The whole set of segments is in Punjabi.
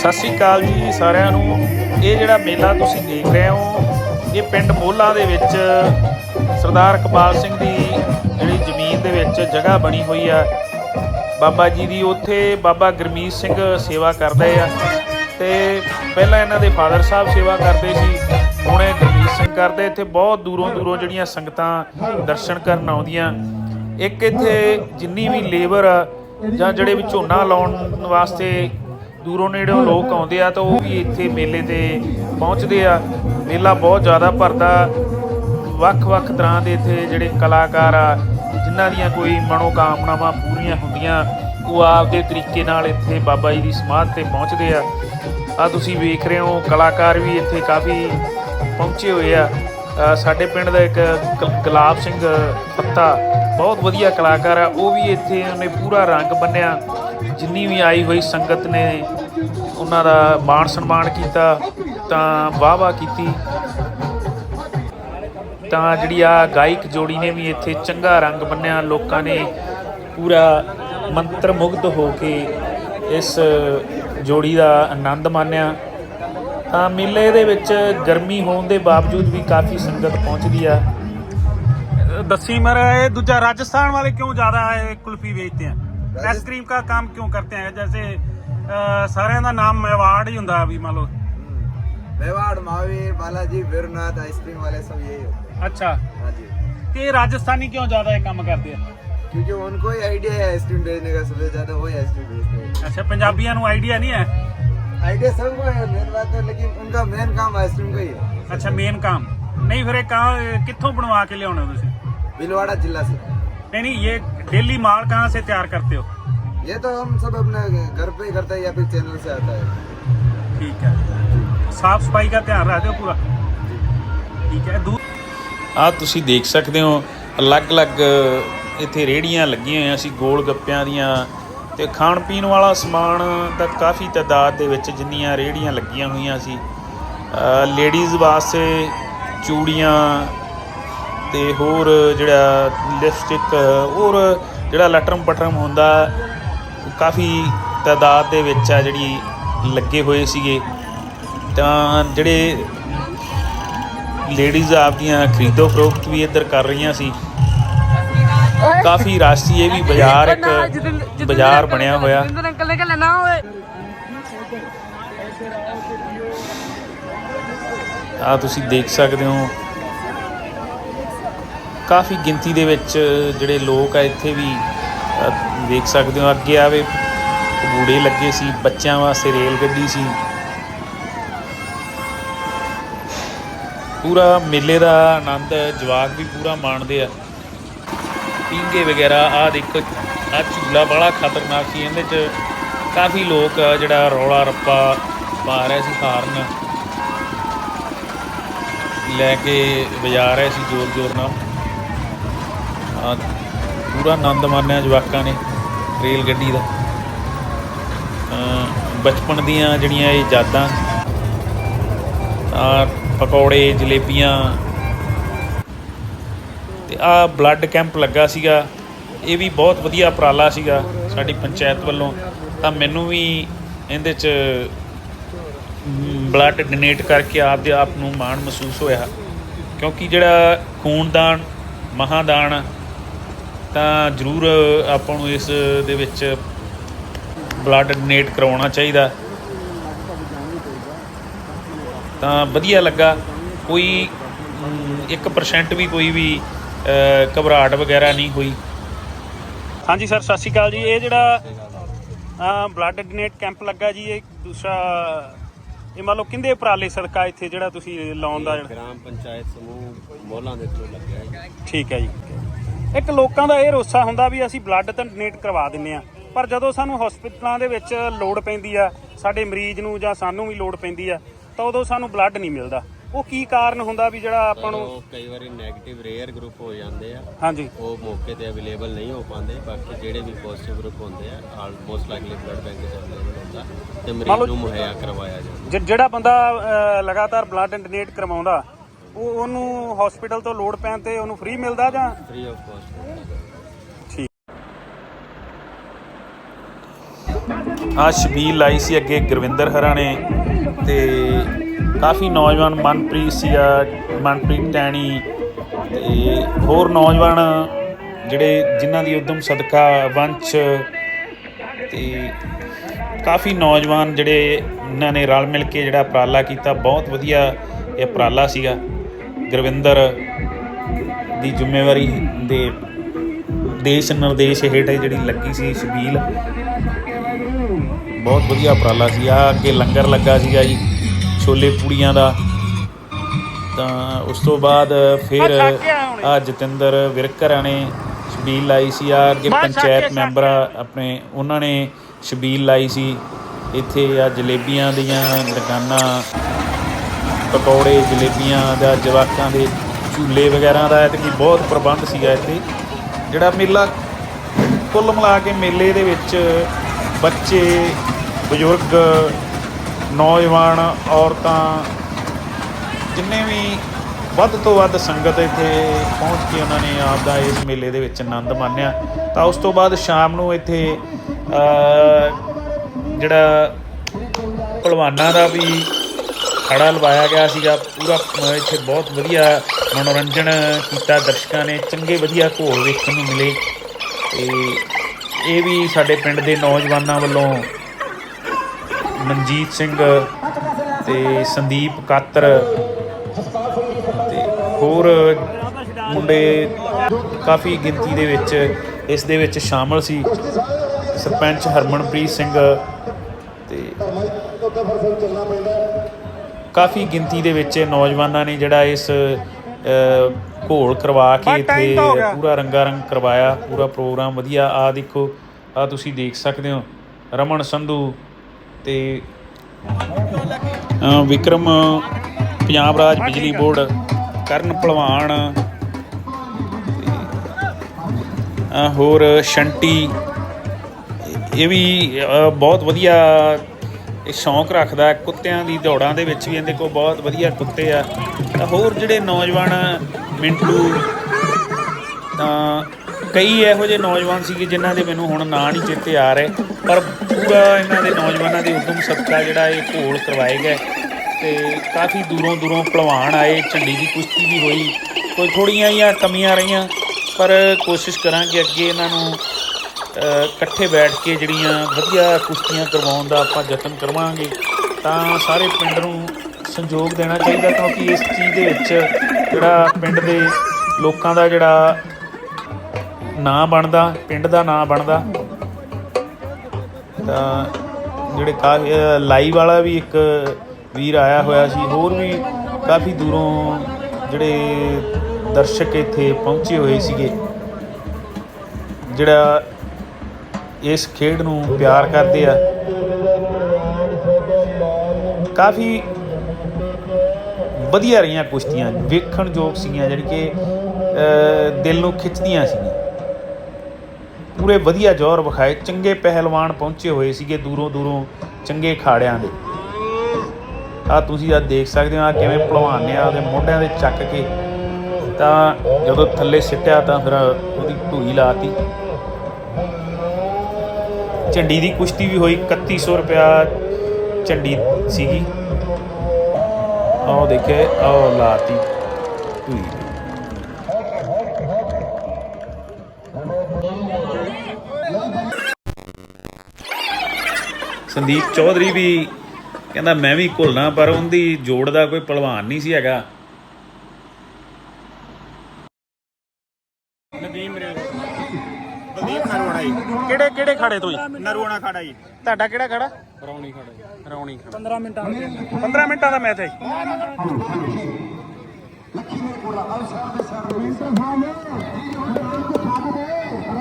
ਸਤਿ ਸ਼੍ਰੀ ਅਕਾਲ ਜੀ ਸਾਰਿਆਂ ਨੂੰ। ਇਹ ਜਿਹੜਾ ਮੇਲਾ ਤੁਸੀਂ ਦੇਖ ਰਹੇ ਹੋ, ਇਹ ਪਿੰਡ ਮੋਲਾ ਦੇ ਵਿੱਚ ਸਰਦਾਰ ਇਕਬਾਲ ਸਿੰਘ ਦੀ ਜਿਹੜੀ ਜ਼ਮੀਨ ਦੇ ਵਿੱਚ ਜਗ੍ਹਾ ਬਣੀ ਹੋਈ ਆ। ਬਾਬਾ ਜੀ ਦੀ ਉੱਥੇ ਬਾਬਾ ਗਰਮੀਤ ਸਿੰਘ ਸੇਵਾ ਕਰਦੇ ਆ ਤੇ ਪਹਿਲਾਂ ਇਹਨਾਂ ਦੇ ਫਾਦਰ ਸਾਹਿਬ ਸੇਵਾ ਕਰਦੇ ਸੀ, ਹੁਣ ਇਹ ਗਰਮੀਤ ਸਿੰਘ ਕਰਦੇ। ਇੱਥੇ ਬਹੁਤ ਦੂਰੋਂ ਦੂਰੋਂ ਜਿਹੜੀਆਂ ਸੰਗਤਾਂ ਦਰਸ਼ਨ ਕਰਨ ਆਉਂਦੀਆਂ। ਇੱਕ ਇੱਥੇ ਜਿੰਨੀ ਵੀ ਲੇਬਰ ਆ ਜਾਂ ਜਿਹੜੇ ਵੀ ਝੋਨਾ ਲਾਉਣ ਵਾਸਤੇ ਦੂਰੋਂ ਨੇੜਿਓਂ ਲੋਕ ਆਉਂਦੇ ਆ ਤਾਂ ਉਹ ਵੀ ਇੱਥੇ ਮੇਲੇ ਤੇ ਪਹੁੰਚਦੇ ਆ। ਮੇਲਾ ਬਹੁਤ ਜ਼ਿਆਦਾ ਭਰਦਾ। ਵੱਖ-ਵੱਖ ਤਰ੍ਹਾਂ ਦੇ ਇੱਥੇ ਜਿਹੜੇ ਕਲਾਕਾਰ ਆ, ਜਿਨ੍ਹਾਂ ਦੀਆਂ ਕੋਈ ਮਨੋਕਾਮਨਾਵਾਂ ਪੂਰੀਆਂ ਹੁੰਦੀਆਂ, ਉਹ ਆਪਦੇ ਤਰੀਕੇ ਨਾਲ ਇੱਥੇ ਬਾਬਾ ਜੀ ਦੀ ਸਮਾਧ ਤੇ ਪਹੁੰਚਦੇ ਆ। ਆ ਤੁਸੀਂ ਵੇਖ ਰਹੇ ਹੋ, ਕਲਾਕਾਰ ਵੀ ਇੱਥੇ ਕਾਫੀ ਪਹੁੰਚੇ ਹੋਏ ਆ। ਸਾਡੇ ਪਿੰਡ ਦਾ ਇੱਕ ਗੁਲਾਬ ਸਿੰਘ ਪੱਤਾ, ਬਹੁਤ ਵਧੀਆ ਕਲਾਕਾਰ ਆ। ਉਹ ਵੀ ਇੱਥੇ ਉਹਨੇ ਪੂਰਾ ਰੰਗ ਬੰਨਿਆ। ਜਿੰਨੀ ਵੀ ਆਈ ਹੋਈ ਸੰਗਤ ਨੇ ਉਹਨਾਂ ਦਾ ਮਾਣ ਸਨਮਾਨ ਕੀਤਾ, ਤਾਂ ਵਾਹ-ਵਾਹ ਕੀਤੀ। ਤਾਂ ਜਿਹੜੀ ਆ ਗਾਇਕ ਜੋੜੀ ਨੇ ਵੀ ਇੱਥੇ ਚੰਗਾ ਰੰਗ ਬੰਨਿਆ, ਲੋਕਾਂ ਨੇ ਪੂਰਾ ਮੰਤਰ ਮੁਗਧ ਹੋ ਕੇ ਇਸ ਜੋੜੀ ਦਾ ਆਨੰਦ ਮਾਣਿਆ। ਤਾਂ ਮੇਲੇ ਦੇ ਵਿੱਚ ਗਰਮੀ ਹੋਣ ਦੇ ਬਾਵਜੂਦ ਵੀ ਕਾਫੀ ਸੰਗਤ ਪਹੁੰਚਦੀ ਆ। ਦੱਸੀ ਮਰ ਇਹ ਦੂਜਾ ਰਾਜਸਥਾਨ ਵਾਲੇ ਕਿਉਂ ਜ਼ਿਆਦਾ ਇਹ ਕੁਲਫੀ ਵੇਚਦੇ ਆ? आइसक्रीम का काम क्यों करते हैं जैसे अ, ਸਾਰਿਆਂ ਦਾ ਨਾਮ ਮੇਵਾੜ ਹੀ ਹੁੰਦਾ ਵੀ ਮੰਨ ਲਓ मेवाड़ महावीर बालाजी वीरनाथ आइसक्रीम वाले सब यही होते ਅੱਛਾ हैं हाँ जी ਤੇ ਰਾਜਸਥਾਨੀ ਕਿਉਂ ਜ਼ਿਆਦਾ ਇਹ ਕੰਮ ਕਰਦੇ ਆ क्योंकि उनको ही आइडिया है आइसक्रीम बेचने का सबसे ज्यादा वही आइसक्रीम बेचते हैं ਅੱਛਾ ਪੰਜਾਬੀਆਂ ਨੂੰ ਆਈਡੀਆ ਨਹੀਂ ਹੈ आइडिया सबको है मेन बात है लेकिन उनका मेन काम आइसक्रीम का ही है ਅੱਛਾ ਮੇਨ ਕੰਮ ਨਹੀਂ ਫਿਰ ਇਹ ਕਹਾਂ ਕਿੱਥੋਂ ਬਣਵਾ ਕੇ ਲਿਆਉਣੇ ਹੋ ਤੁਸੀਂ भीलवाड़ा जिला से नहीं नहीं ये डेली माल कहाँ से तैयार करते हो ये तो हम सब अपने घर पे ही करते हैं या फिर चैनल से आता है ठीक है ਸਾਫ ਸਫਾਈ ਦਾ ਧਿਆਨ ਰੱਖਦੇ ਹੋ ਪੂਰਾ ਠੀਕ ਹੈ ਦੂ ਆ ਤੁਸੀਂ ਦੇਖ ਸਕਦੇ ਹੋ ਅਲੱਗ-ਅਲੱਗ ਇੱਥੇ ਰੇੜੀਆਂ ਲੱਗੀਆਂ ਹੋਈਆਂ ਸੀ ਗੋਲ ਗੱਪਿਆਂ ਦੀਆਂ ਤੇ ਖਾਣ ਪੀਣ ਵਾਲਾ ਸਮਾਨ ਤਾਂ ਕਾਫੀ ਤਾਦਾਦ ਦੇ ਵਿੱਚ ਜਿੰਨੀਆਂ ਰੇੜੀਆਂ ਲੱਗੀਆਂ ਹੋਈਆਂ ਸੀ ਲੇਡੀਜ਼ ਵਾਸਤੇ ਚੂੜੀਆਂ ਤੇ ਹੋਰ ਜਿਹੜਾ ਲਿਪਸਟਿਕ ਹੋਰ ਜਿਹੜਾ ਲਟਰਮ ਪਟਰਮ ਹੁੰਦਾ ਕਾਫੀ ਤਾਦਾਦ ਦੇ ਵਿੱਚ ਆ ਜਿਹੜੀ ਲੱਗੇ ਹੋਏ ਸੀਗੇ। ਤਾਂ ਜਿਹੜੇ ਲੇਡੀਜ਼ ਆਪਦੀਆਂ ਖਰੀਦੋ ਫਰੋਖਤ ਵੀ ਇੱਧਰ ਕਰ ਰਹੀਆਂ ਸੀ। ਕਾਫੀ ਰਾਸ਼ੀ ਇਹ ਵੀ ਬਾਜ਼ਾਰ ਇੱਕ ਬਾਜ਼ਾਰ ਬਣਿਆ ਹੋਇਆ। ਅੰਕਲ ਨੇ ਓਏ ਆ ਤੁਸੀਂ ਦੇਖ ਸਕਦੇ ਹੋ। ਕਾਫੀ ਗਿਣਤੀ ਦੇ ਵਿੱਚ ਜਿਹੜੇ ਲੋਕ ਆ ਇੱਥੇ ਵੀ ਅ, ਦੇਖ ਸਕਦੇ ਹੋ ਅੱਗੇ ਆਵੇ ਬੂੜੇ ਲੱਗੇ ਸੀ ਬੱਚਿਆਂ ਵਾਸਤੇ ਰੇਲ ਗੱਡੀ ਸੀ। ਪੂਰਾ ਮੇਲੇ ਦਾ ਆਨੰਦ ਜਵਾਕ ਵੀ ਪੂਰਾ ਮਾਣਦੇ ਆ। ਪੀਂਗੇ ਵਗੈਰਾ ਆ ਦੇਖੋ ਆ ਝੂਲਾ ਬੜਾ ਖਤਰਨਾਕ ਸੀ ਇਹਦੇ ਚ ਕਾਫੀ ਲੋਕ ਜਿਹੜਾ ਰੌਲਾ ਰੱਪਾ ਪਾ ਰਹੇ ਸੀ ਹਾਰਨ। ਲੈ ਕੇ ਵਜਾ ਰਹੇ ਸੀ ਜ਼ੋਰ ਜ਼ੋਰ ਨਾਲ। ਪੂਰਾ ਆਨੰਦ ਮਾਣਿਆ ਜਵਾਕਾਂ ਨੇ ਰੇਲ ਗੱਡੀ ਦਾ। ਬਚਪਨ ਦੀਆਂ ਜਿਹੜੀਆਂ ਇਹ ਯਾਦਾਂ ਆ ਪਕੌੜੇ, ਜਲੇਬੀਆਂ, ਤੇ ਆ ਬਲੱਡ ਕੈਂਪ ਲੱਗਾ ਸੀਗਾ। ਇਹ ਵੀ ਬਹੁਤ ਵਧੀਆ ਉਪਰਾਲਾ ਸੀਗਾ ਸਾਡੀ ਪੰਚਾਇਤ ਵੱਲੋਂ। ਤਾਂ ਮੈਨੂੰ ਵੀ ਇਹਦੇ 'ਚ ਬਲੱਡ ਡੋਨੇਟ ਕਰਕੇ ਆਪਦੇ ਆਪ ਨੂੰ ਮਾਣ ਮਹਿਸੂਸ ਹੋਇਆ। ਕਿਉਂਕਿ ਜਿਹੜਾ ਖੂਨਦਾਨ, ਮਹਾਦਾਨ ਤਾਂ ਜ਼ਰੂਰ ਆਪਾਂ ਨੂੰ ਇਸ ਦੇ ਵਿੱਚ ਬਲੱਡ ਡੋਨੇਟ ਕਰਵਾਉਣਾ ਚਾਹੀਦਾ। ਤਾਂ ਵਧੀਆ ਲੱਗਾ। ਕੋਈ ਮ, 1% ਵੀ ਕੋਈ ਵੀ ਘਬਰਾਹਟ ਵਗੈਰਾ ਨਹੀਂ ਹੋਈ। ਹਾਂਜੀ ਸਰ ਸਤਿ ਸ਼੍ਰੀ ਅਕਾਲ ਜੀ। ਇਹ ਜਿਹੜਾ ਬਲੱਡ ਡੋਨੇਟ ਕੈਂਪ ਲੱਗਾ ਜੀ ਇਹ ਦੂਸਰਾ ਇਹ ਮੰਨ ਲਓ ਕਿੰਦੇ ਉਪਰਾਲੇ ਸਦਕਾ ਇੱਥੇ ਜਿਹੜਾ ਤੁਸੀਂ ਲਾਉਣ ਦਾ ਗ੍ਰਾਮ ਪੰਚਾਇਤ ਸਮੂਹ ਮੋਹਲਾਂ ਦੇ ਥਰੂ ਲੱਗਿਆ ਠੀਕ ਹੈ ਜੀ। ਇੱਕ ਲੋਕਾਂ ਦਾ ਇਹ ਰੋਸਾ ਹੁੰਦਾ ਵੀ ਅਸੀਂ ਬਲੱਡ ਤਾਂ ਡੋਨੇਟ ਕਰਵਾ ਦਿੰਨੇ ਆ। ਪਰ ਜਦੋਂ ਸਾਨੂੰ ਹਸਪਤਾਲਾਂ ਦੇ ਵਿੱਚ ਲੋੜ ਪੈਂਦੀ ਆ ਸਾਡੇ ਮਰੀਜ਼ ਨੂੰ ਜਾਂ ਸਾਨੂੰ ਵੀ ਲੋੜ ਪੈਂਦੀ ਆ ਤਾਂ ਉਦੋਂ ਸਾਨੂੰ ਬਲੱਡ ਨਹੀਂ ਮਿਲਦਾ। ਉਹ ਕੀ ਕਾਰਨ ਹੁੰਦਾ ਵੀ ਜਿਹੜਾ ਆਪਾਂ ਨੂੰ ਕਈ ਵਾਰੀ 네ਗੇਟਿਵ ਰੇਅਰ ਗਰੁੱਪ ਹੋ ਜਾਂਦੇ ਆ। ਹਾਂਜੀ। ਉਹ ਮੌਕੇ ਤੇ ਅਵੇਲੇਬਲ ਨਹੀਂ ਹੋ ਪਾਉਂਦੇ। ਬਾਕੀ ਜਿਹੜੇ ਵੀ ਪੋਜ਼ਿਟਿਵ ਗਰੁੱਪ ਹੁੰਦੇ ਆ ਆਲਮੋਸਟ ਲਾਈਕਲੀ ਬਲੱਡ ਬੈਂਕ 'ਚ ਅਵੇਲੇਬਲ ਹੁੰਦਾ ਤੇ ਮਰੀਜ਼ ਨੂੰ ਮੁਹੱਈਆ ਕਰਵਾਇਆ ਜਾਂਦਾ। ਜਿਹੜਾ ਬੰਦਾ ਲਗਾਤਾਰ ਬਲੱਡ ਡੋਨੇਟ ਕਰਵਾਉਂਦਾ ਉਹ ਉਹਨੂੰ ਹਸਪੀਟਲ ਤੋਂ ਲੋੜ ਪੈਣ ਤੇ ਉਹਨੂੰ ਫ੍ਰੀ ਮਿਲਦਾ ਜਾਂ? ਫ੍ਰੀ ਆਫ ਕਾਸਟ ਠੀਕ। ਆ ਸ਼ਬੀਲ ਲਾਈ ਸੀ ਅੱਗੇ ਗੁਰਵਿੰਦਰ ਹਰਾਂ ਨੇ ਤੇ ਕਾਫੀ ਨੌਜਵਾਨ ਮਨਪ੍ਰੀਤ ਸੀਗਾ ਮਨਪ੍ਰੀਤ ਟੈਣੀ ਤੇ ਹੋਰ ਨੌਜਵਾਨ ਜਿਹੜੇ ਜਿਨ੍ਹਾਂ ਦੀ ਉਦਮ ਸਦਕਾ ਵੰਸ਼ ਤੇ ਕਾਫੀ ਨੌਜਵਾਨ ਜਿਹੜੇ ਇਹਨਾਂ ਨੇ ਰਲ ਮਿਲ ਕੇ ਜਿਹੜਾ ਉਪਰਾਲਾ ਕੀਤਾ ਬਹੁਤ ਵਧੀਆ ਇਹ ਉਪਰਾਲਾ ਸੀਗਾ। ਗੁਰਵਿੰਦਰ ਦੀ ਜ਼ਿੰਮੇਵਾਰੀ ਦੇ ਦੇਸ਼ ਨਿਰਦੇਸ਼ ਹੇਠ ਜਿਹੜੀ ਲੱਗੀ ਸੀ ਛਬੀਲ ਬਹੁਤ ਵਧੀਆ ਉਪਰਾਲਾ ਸੀ। ਆ ਅੱਗੇ ਲੰਗਰ ਲੱਗਾ ਸੀਗਾ ਜੀ ਛੋਲੇ ਪੂੜੀਆਂ ਦਾ। ਤਾਂ ਉਸ ਤੋਂ ਬਾਅਦ ਫਿਰ ਆ ਜਤਿੰਦਰ ਵਿਰਕਰਾਂ ਨੇ ਛਬੀਲ ਲਾਈ ਸੀ। ਆ ਅੱਗੇ ਪੰਚਾਇਤ ਮੈਂਬਰ ਆਪਣੇ ਉਹਨਾਂ ਨੇ ਛਬੀਲ ਲਾਈ ਸੀ। ਇੱਥੇ ਆ ਜਲੇਬੀਆਂ ਦੀਆਂ ਦੁਕਾਨਾਂ। ਪਕੌੜੇ, ਜਲੇਬੀਆਂ ਦਾ, ਜਵਾਕਾਂ ਦੇ ਝੂਲੇ ਵਗੈਰਾ ਦਾ ਤੇ ਬਹੁਤ ਪ੍ਰਬੰਧ ਸੀਗਾ ਇੱਥੇ। ਜਿਹੜਾ ਮੇਲਾ ਕੁੱਲ ਮਿਲਾ ਕੇ ਮੇਲੇ ਦੇ ਵਿੱਚ ਬੱਚੇ, ਬਜ਼ੁਰਗ, ਨੌਜਵਾਨ, ਔਰਤਾਂ, ਜਿੰਨੇ ਵੀ ਵੱਧ ਤੋਂ ਵੱਧ ਸੰਗਤ ਇੱਥੇ ਪਹੁੰਚ ਕੇ ਉਹਨਾਂ ਨੇ ਆਪ ਦਾ ਇਸ ਮੇਲੇ ਦੇ ਵਿੱਚ ਆਨੰਦ ਮਾਣਿਆ। ਤਾਂ ਉਸ ਤੋਂ ਬਾਅਦ ਸ਼ਾਮ ਨੂੰ ਇੱਥੇ ਜਿਹੜਾ ਭਲਵਾਨਾਂ ਦਾ ਵੀ ਖੜਾ ਲਵਾਇਆ ਗਿਆ ਸੀਗਾ। ਪੂਰਾ ਇੱਥੇ ਬਹੁਤ ਵਧੀਆ ਮਨੋਰੰਜਨ ਕੀਤਾ। ਦਰਸ਼ਕਾਂ ਨੇ ਚੰਗੇ ਵਧੀਆ ਘੋਲ ਵੇਖਣ ਨੂੰ ਮਿਲੇ। ਤੇ ਇਹ ਵੀ ਸਾਡੇ ਪਿੰਡ ਦੇ ਨੌਜਵਾਨਾਂ ਵੱਲੋਂ ਮਨਜੀਤ ਸਿੰਘ ਤੇ ਸੰਦੀਪ ਕਾਤਰ ਤੇ ਹੋਰ ਮੁੰਡੇ ਕਾਫੀ ਗਿਣਤੀ ਦੇ ਵਿੱਚ ਇਸ ਦੇ ਵਿੱਚ ਸ਼ਾਮਲ ਸੀ। ਸਰਪੰਚ ਹਰਮਨਪ੍ਰੀਤ ਸਿੰਘ ਤੇ ਕਾਫੀ ਗਿਣਤੀ ਦੇ ਵਿੱਚ ਨੌਜਵਾਨਾਂ ਨੇ ਜਿਹੜਾ ਇਸ ਘੋਲ ਕਰਵਾ ਕੇ ਇੱਥੇ ਪੂਰਾ ਰੰਗਾ ਰੰਗ ਕਰਵਾਇਆ ਪੂਰਾ ਪ੍ਰੋਗਰਾਮ ਵਧੀਆ। ਆ ਦੇਖੋ ਆ ਤੁਸੀਂ ਦੇਖ ਸਕਦੇ ਹੋ ਰਮਨ ਸੰਧੂ ਤੇ ਵਿਕਰਮ ਪੰਜਾਬ ਰਾਜ ਬਿਜਲੀ ਬੋਰਡ ਕਰਨ ਭਲਵਾਨ ਹੋਰ ਸ਼ੰਟੀ ਇਹ ਵੀ ਬਹੁਤ ਵਧੀਆ ਇਹ ਸ਼ੌਂਕ ਰੱਖਦਾ ਕੁੱਤਿਆਂ ਦੀ ਦੌੜਾਂ ਦੇ ਵਿੱਚ ਵੀ ਇਹਦੇ ਕੋਲ ਬਹੁਤ ਵਧੀਆ ਕੁੱਤੇ ਆ। ਤਾਂ ਹੋਰ ਜਿਹੜੇ ਨੌਜਵਾਨ ਮਿੰਟੂ, ਤਾਂ ਕਈ ਇਹੋ ਜਿਹੇ ਨੌਜਵਾਨ ਸੀਗੇ ਜਿਨ੍ਹਾਂ ਦੇ ਮੈਨੂੰ ਹੁਣ ਨਾਂ ਨਹੀਂ ਚੇਤੇ ਆ ਰਹੇ। ਪਰ ਪੂਰਾ ਇਹਨਾਂ ਦੇ ਨੌਜਵਾਨਾਂ ਦੇ ਉਦਮ ਸਦਕਾ ਜਿਹੜਾ ਇਹ ਘੋਲ ਕਰਵਾਏ ਗਏ। ਤੇ ਕਾਫੀ ਦੂਰੋਂ ਦੂਰੋਂ ਪਹਿਲਵਾਨ ਆਏ, ਝੰਡੀ ਦੀ ਕੁਸ਼ਤੀ ਵੀ ਹੋਈ। ਕੋਈ ਥੋੜੀਆਂ ਜਿਹੀਆਂ ਕਮੀਆਂ ਰਹੀਆਂ, ਪਰ ਕੋਸ਼ਿਸ਼ ਕਰਾਂਗੇ ਅੱਗੇ ਇਹਨਾਂ ਨੂੰ ਇਕੱਠੇ ਬੈਠ ਕੇ ਜਿਹੜੀਆਂ ਵਧੀਆ ਕੁਸ਼ਤੀਆਂ ਕਰਵਾਉਣ ਦਾ ਆਪਾਂ ਯਤਨ ਕਰਵਾਂਗੇ, ਤਾਂ ਸਾਰੇ ਪਿੰਡ ਨੂੰ ਸੰਯੋਗ ਦੇਣਾ ਚਾਹੀਦਾ, ਕਿਉਂਕਿ ਇਸ ਚੀਜ਼ ਦੇ ਵਿੱਚ ਜਿਹੜਾ ਪਿੰਡ ਦੇ ਲੋਕਾਂ ਦਾ ਜਿਹੜਾ ਨਾਂ ਬਣਦਾ, ਪਿੰਡ ਦਾ ਨਾਂ ਬਣਦਾ, ਤਾਂ ਜਿਹੜੇ ਕਾਫੀ ਲਾਈਵ ਵਾਲਾ ਵੀ ਇੱਕ ਵੀਰ ਆਇਆ ਹੋਇਆ ਸੀ, ਹੋਰ ਵੀ ਕਾਫੀ ਦੂਰੋਂ ਜਿਹੜੇ ਦਰਸ਼ਕ ਇੱਥੇ ਪਹੁੰਚੇ ਹੋਏ ਸੀਗੇ। ਜਿਹੜਾ ਇਸ ਖੇਡ ਨੂੰ ਪਿਆਰ ਕਰਦੇ ਆ। ਕਾਫੀ ਵਧੀਆ ਰਹੀਆਂ ਕੁਸ਼ਤੀਆਂ, ਵੇਖਣ ਯੋਗ ਸੀਗੀਆਂ ਜਿਹੜੀ ਕਿ ਦਿਲ ਨੂੰ ਖਿੱਚਦੀਆਂ ਸੀਗੀਆਂ। ਪੂਰੇ ਵਧੀਆ ਜੋਰ ਵਿਖਾਏ। ਚੰਗੇ ਪਹਿਲਵਾਨ ਪਹੁੰਚੇ ਹੋਏ ਸੀਗੇ ਦੂਰੋਂ ਦੂਰੋਂ ਚੰਗੇ ਖਾੜਿਆਂ ਦੇ। ਆ ਤੁਸੀਂ ਆ ਦੇਖ ਸਕਦੇ ਹੋ ਆ ਕਿਵੇਂ ਭਲਵਾਨ ਨੇ ਆਪਦੇ ਮੋਢਿਆਂ ਦੇ ਚੱਕ ਕੇ ਤਾਂ ਜਦੋਂ ਥੱਲੇ ਸਿੱਟਿਆ ਤਾਂ ਫਿਰ ਉਹਦੀ ਢੂਈ ਲਾਤੀ। ਝੰਡੀ ਦੀ ਕੁਸ਼ਤੀ ਵੀ ਹੋਈ 3100 ਰੁਪਿਆ ਝੰਡੀ ਸੀਗੀ। ਆਹ ਦੇਖੇ ਆਹ ਲਾਤੀ। ਢੂਈ ਸੰਦੀਪ ਚੌਧਰੀ ਵੀ ਕਹਿੰਦਾ, ਮੈਂ ਵੀ ਘੁਲਣਾ, ਪਰ ਉਹਦੀ ਜੋੜ ਦਾ ਕੋਈ ਪਹਿਲਵਾਨ ਨਹੀਂ ਸੀ ਹੈਗਾ। ਨਦੀਮ ਰੇ ਬਲਦੀਪ ਨਰੋਣਾ ਜੀ। ਕਿਹੜੇ ਕਿਹੜੇ ਖਾੜੇ ਤੋਂ ਜੀ? ਨਰੋਣਾ ਖੜਾ ਜੀ। ਤੁਹਾਡਾ ਕਿਹੜਾ ਖੜਾ? ਰੌਣੀ ਖੜਾ ਜੀ। ਰੌਣੀ 15 ਮਿੰਟਾਂ ਦੇ 15 ਮਿੰਟਾਂ ਦਾ ਮੈਚ ਹੈ ਜੀ।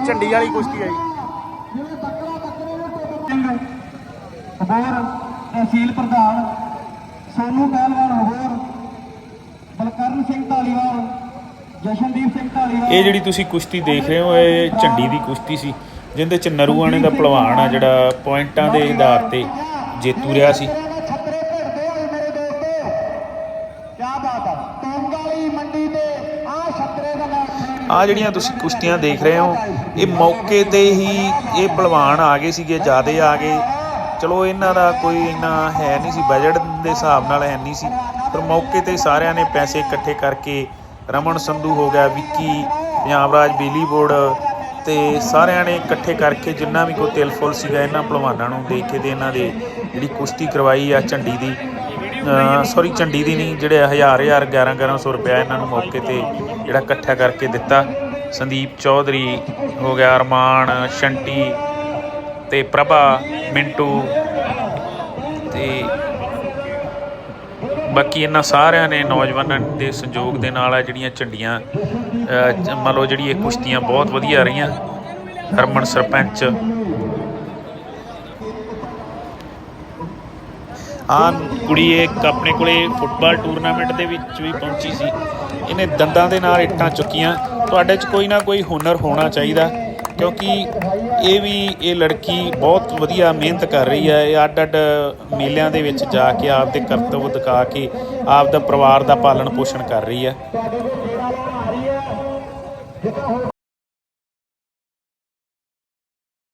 ਝੰਡੀ ਵਾਲੀ ਕੁਸ਼ਤੀ ਹੈ ਜੀ। ਹੋਰ ਤਹਿਸੀਲ ਪ੍ਰਧਾਨ ਸੋਨੂ ਪਹਿਲਵਾਨ ਹੋਰ ਬਲਕਰਨ ਸਿੰਘ ਢਾਲੀਵਾਲ ਜਸ਼ਨਦੀਪ ਸਿੰਘ ਢਾਲੀਵਾਲ ਇਹ ਜਿਹੜੀ ਤੁਸੀਂ ਕੁਸ਼ਤੀ ਦੇਖ ਰਹੇ ਹੋ ਇਹ ਝੰਡੀ ਦੀ ਕੁਸ਼ਤੀ ਸੀ ਜਿੰਦੇ ਚ ਨਰੂਆਣੇ ਦਾ ਪਹਿਲਵਾਨ ਆ ਜਿਹੜਾ ਪੁਆਇੰਟਾਂ ਦੇ ਆਧਾਰ ਤੇ ਜੇਤੂ ਰਿਹਾ ਸੀ। ਆ। ਜਿਹੜੀਆਂ ਤੁਸੀਂ ਕੁਸ਼ਤੀਆਂ ਦੇਖ ਰਹੇ ਹੋ ਇਹ ਮੌਕੇ ਤੇ ਹੀ ਇਹ ਪਹਿਲਵਾਨ ਆ ਗਏ ਸੀਗੇ ਜਿਆਦੇ ਆ ਗਏ। ਚਲੋ ਇਹਨਾਂ ਦਾ ਕੋਈ ਇੰਨਾ ਹੈ ਨਹੀਂ ਸੀ ਬਜਟ ਦੇ ਹਿਸਾਬ ਨਾਲ ਹੈ ਨਹੀਂ ਸੀ ਪਰ ਮੌਕੇ ਤੇ ਸਾਰਿਆਂ ਨੇ ਪੈਸੇ ਇਕੱਠੇ ਕਰਕੇ ਰਮਨ ਸੰਧੂ ਹੋ ਗਿਆ, ਵਿੱਕੀ ਪੰਜਾਬ ਰਾਜ ਬਿਜਲੀ ਬੋਰਡ ਤੇ ਸਾਰਿਆਂ ਨੇ ਇਕੱਠੇ ਕਰਕੇ ਜਿੰਨਾ ਵੀ ਕੋਈ ਤਿਲ ਫੁੱਲ ਸੀਗਾ, ਇਹਨਾਂ ਭਲਵਾਨਾਂ ਨੂੰ ਦੇ ਕੇ ਤੇ ਇਹਨਾਂ ਦੇ ਜਿਹੜੀ ਕੁਸ਼ਤੀ ਕਰਵਾਈ ਆ ਝੰਡੀ ਦੀ। ਸੌਰੀ ਝੰਡੀ ਦੀ ਨਹੀਂ, ਜਿਹੜੇ ਹਜ਼ਾਰ ਹਜ਼ਾਰ 11 1100 ਰੁਪਇਆ ਇਹਨਾਂ ਨੂੰ ਮੌਕੇ ਤੇ ਜਿਹੜਾ ਇਕੱਠਾ ਕਰਕੇ ਦਿੱਤਾ। ਸੰਦੀਪ ਚੌਧਰੀ ਹੋ ਗਿਆ, ਅਰਮਾਨ, ਸ਼ੰਟੀ ਤੇ ਪ੍ਰਭਾ, ਮਿੰਟੂ ਤੇ ਬਾਕੀ ਇਹਨਾਂ ਸਾਰਿਆਂ ਨੇ ਨੌਜਵਾਨਾਂ ਦੇ ਸੰਯੋਗ ਦੇ ਨਾਲ ਆ ਜਿਹੜੀਆਂ ਝੰਡੀਆਂ ਮੰਨ ਲਓ ਜਿਹੜੀ ਇਹ ਕੁਸ਼ਤੀਆਂ ਬਹੁਤ ਵਧੀਆ ਰਹੀਆਂ। ਹਰਮਨ ਸਰਪੰਚ। ਆ ਕੁੜੀ ਇੱਕ ਆਪਣੇ ਕੋਲੇ ਫੁੱਟਬਾਲ ਟੂਰਨਾਮੈਂਟ ਦੇ ਵਿੱਚ ਵੀ ਪਹੁੰਚੀ ਸੀ। ਇਹਨੇ ਦੰਦਾਂ ਦੇ ਨਾਲ ਇੱਟਾਂ ਚੁੱਕੀਆਂ। ਤੁਹਾਡੇ 'ਚ ਕੋਈ ਨਾ ਕੋਈ ਹੁਨਰ ਹੋਣਾ ਚਾਹੀਦਾ। ਕਿਉਂਕਿ ਇਹ ਵੀ ਇਹ ਲੜਕੀ ਬਹੁਤ ਵਧੀਆ ਮਿਹਨਤ ਕਰ ਰਹੀ ਹੈ। ਇਹ ਅੱਡ ਅੱਡ ਮੇਲਿਆਂ ਦੇ ਵਿੱਚ ਜਾ ਕੇ ਆਪਦੇ ਕਰਤੱਵ ਦਿਖਾ ਕੇ ਆਪ ਆਪਦਾ ਪਰਿਵਾਰ ਦਾ ਪਾਲਣ ਪੋਸ਼ਣ ਕਰ ਰਹੀ ਹੈ।